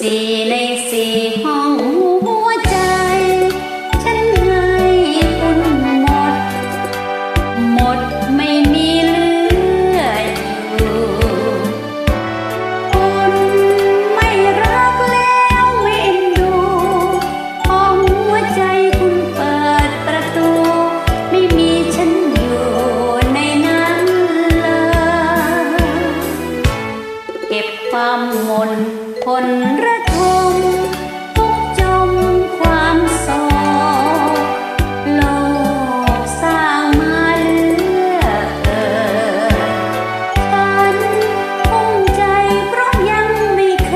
สี่ใก็บความนคนระทมทุกจมความโศกโลกสร้างมาเลือกันภูมิใจเพราะยังไม่เค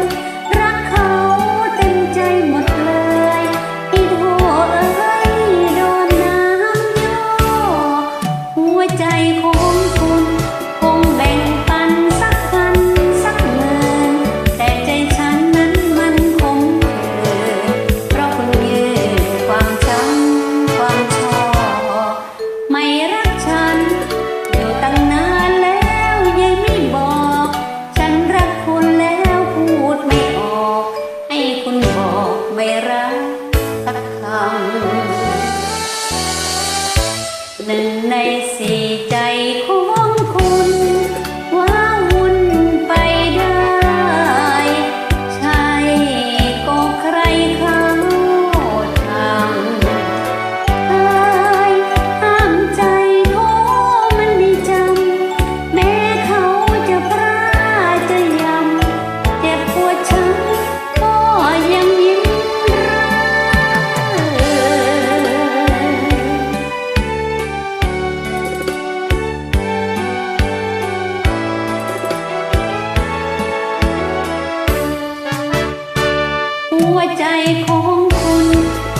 ย รักเขาเต็มใจหมดเลย อีโถเอ้ยโดนน้ำโยกหัวใจของ หัวใจของคุณ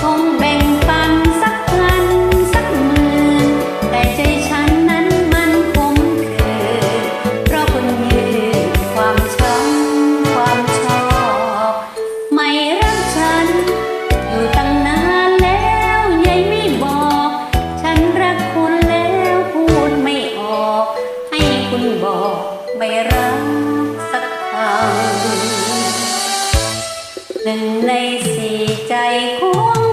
คงแบ่งปันสักพันสักหมื่นแต่ใจฉันนั้นมันคงคือเพราะคุณยืนความช้ำความชอบไม่รักฉัน อยู่ตั้งนานแล้วยายไม่บอก ฉันรักคุณแล้วพูดไม่ออก ให้คุณบอกไม่รัก หนึ่งในสี่ใจของ